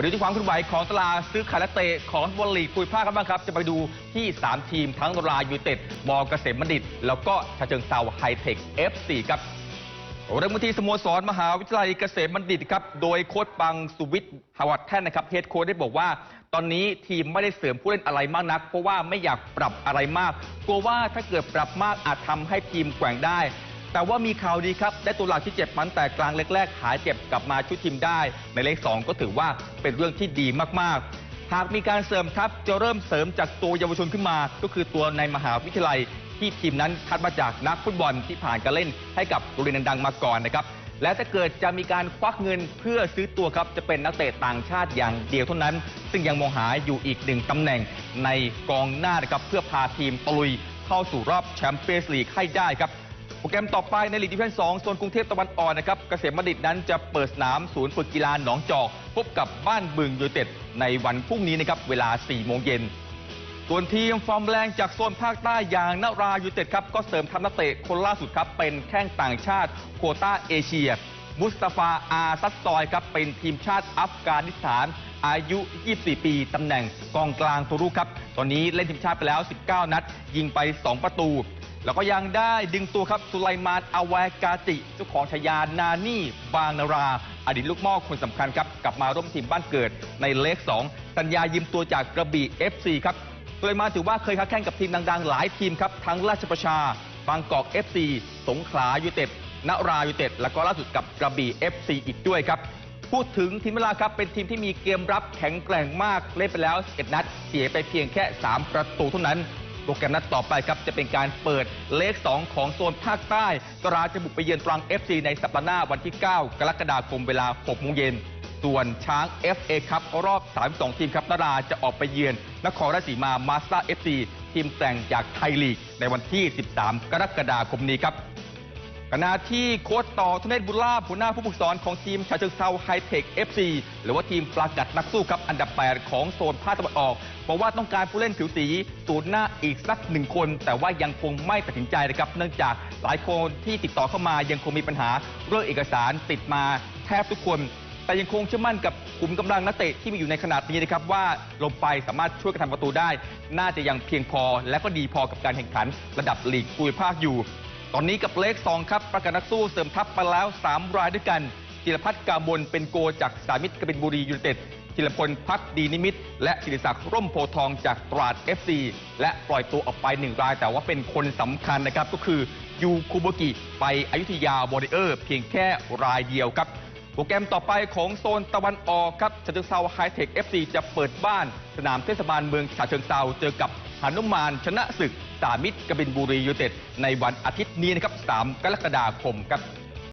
มาดูที่ความเคลื่อนไหวของตลาดซื้อขายและเตะของฟุตบอลลีกภูมิภาคกันบ้างครับ จะไปดูที่ 3 ทีมทั้งตลาดยูเต็ดมอเกษมบัณฑิต แล้วก็ชาเชิงเซาไฮเทค F4 ครับเริ่มที่สโมสรมหาวิทยาลัยเกษมบัณฑิตครับ โดยโค้ชปังสุวิทย์ฮาวัดแท่นนะครับเฮดโค้ชได้บอกว่า ตอนนี้ทีมไม่ได้เสริมผู้เล่นอะไรมากนัก เพราะว่าไม่อยากปรับอะไรมาก กลัวว่าถ้าเกิดปรับมากอาจทำให้ทีมแกว่งได้ แต่ว่ามีข่าวดีครับ ได้ตัวหลักที่เจ็บมันแต่กลางเล็กแรกหายเจ็บกลับมาชุดทีมได้ ในเลข 2 ก็ถือว่าเป็นเรื่องที่ดีมากๆ หากมีการเสริมทัพจะเริ่มเสริมจากตัวเยาวชนขึ้นมา ก็คือตัวในมหาวิทยาลัยที่ทีมนั้นคัดมาจากนักฟุตบอลที่ผ่านการเล่นให้กับโรงเรียนดังๆมาก่อนนะครับและถ้าเกิดจะมีการควักเงินเพื่อซื้อตัวครับ จะเป็นนักเตะต่างชาติอย่างเดียวเท่านั้น ซึ่งยังมองหาอยู่อีกหนึ่งตำแหน่งในกองหน้านะครับเพื่อพาทีมตะลุยเข้าสู่รอบแชมเปี้ยนส์ลีกให้ได้ครับ โปรแกรมต่อไปในลีกดิวิชั่น2โซนกรุงเทพตะวันออกนะครับเกษมบัณฑิตนั้นจะเปิดสนามศูนย์ฝึกกีฬาหนองจอก พบกับบ้านบึงยูเต็ดในวันพรุ่งนี้นะครับเวลา 4 โมงเย็นส่วนทีมฟอร์มแรงจากโซนภาคใต้อย่างนารายูเต็ดครับก็เสริมทัพนักเตะคนล่าสุดครับเป็นแข้งต่างชาติโคต้าเอเชีย มุสตาฟาอาซัดซอยครับเป็นทีมชาติอัฟกานิสถานอายุ 24 ปี ตำแหน่งกองกลางตัวรุกครับ ตอนนี้เล่นทีมชาติไปแล้ว 19 นัด ยิงไป 2 ประตู แล้วก็ยังได้ดึงตัวครับสุไลมานอาวากาติเจ้าของฉายานานี่บางนารา อดีตลูกม่อคนสำคัญครับ กลับมาร่วมทีมบ้านเกิดในเลข 2 สัญญายืมตัวจากกระบี่ FC ครับสุไลมานถือว่าเคยค้าแข่งกับทีมดังๆ หลายทีมครับทั้งราชประชา บางกอก FC สงขลายูเต็ดนรายูเต็ดแล้วก็ล่าสุดกับกระบี่ FC อีกด้วยครับพูดถึงทีมเวลาครับเป็นทีมที่มีเกมรับแข็งแกร่งมากเล่นไปแล้ว11นัด เสียไปเพียงแค่ 3 ประตูเท่านั้น โปรแกรมนัดต่อไปครับจะเป็นการเปิดเลข 2 ของโซนภาคใต้ตราจะบุกไปเยือนตรัง FC ในสัปดาห์หน้าวันที่ 9 กรกฎาคมเวลา6โมงเย็นส่วนช้าง FA ครับรอบ 32 ทีมครับนาราจะออกไปเยือน นครราชสีมามาสเตอร์ FC ทีมแต่งจากไทยลีกในวันที่ 13 กรกฎาคมนี้ครับ ขณะที่โค้ชต่อธเนศบุญลาภหัวหน้าผู้ฝึกสอนของทีมชาเชิงเซาไฮเทค FC หรือว่าทีมปลากัดนักสู้ครับอันดับ 8 ของโซนภาคตะวันออกบอกว่าต้องการผู้เล่นผิวสีสูนหน้าอีกสักหนึ่งคน แต่ว่ายังคงไม่ตัดสินใจนะครับ เนื่องจากหลายคนที่ติดต่อเข้ามายังคงมีปัญหาเรื่องเอกสารติดมาแทบทุกคนแต่ยังคงเชื่อมั่นกับกลุ่มกำลังนักเตะที่มีอยู่ในขนาดนี้นะครับว่าลงไปสามารถช่วยกันทำประตูได้ น่าจะยังเพียงพอ และก็ดีพอกับการแข่งขันระดับลีกภูมิภาคอยู่ ตอนนี้กับเลข 2 ครับประกาศนักสู้เสริมทัพมาแล้ว 3 รายด้วยกันจิรพัฒน์กามลเป็นโกจากสามิตรกบินบุรียูไนเต็ดจิรพลพักดีนิมิต และศิริศักดิ์ร่มโพทองจากตราด FC และปล่อยตัวออกไป1ราย แต่ว่าเป็นคนสำคัญนะครับก็คือยูคูโบกิไปอยุธยาบอริเออร์ เพียงแค่รายเดียวครับ โปรแกรมต่อไปของโซนตะวันออกครับฉะเชิงเซาไฮเทค FC จะเปิดบ้านสนามเทศบาลเมืองฉะเชิงเซาเจอกับ หนุมานชนะศึกสามิตรกบินบุรียูเต็ดในวันอาทิตย์นี้นะครับ 3 กรกฎาคมครับ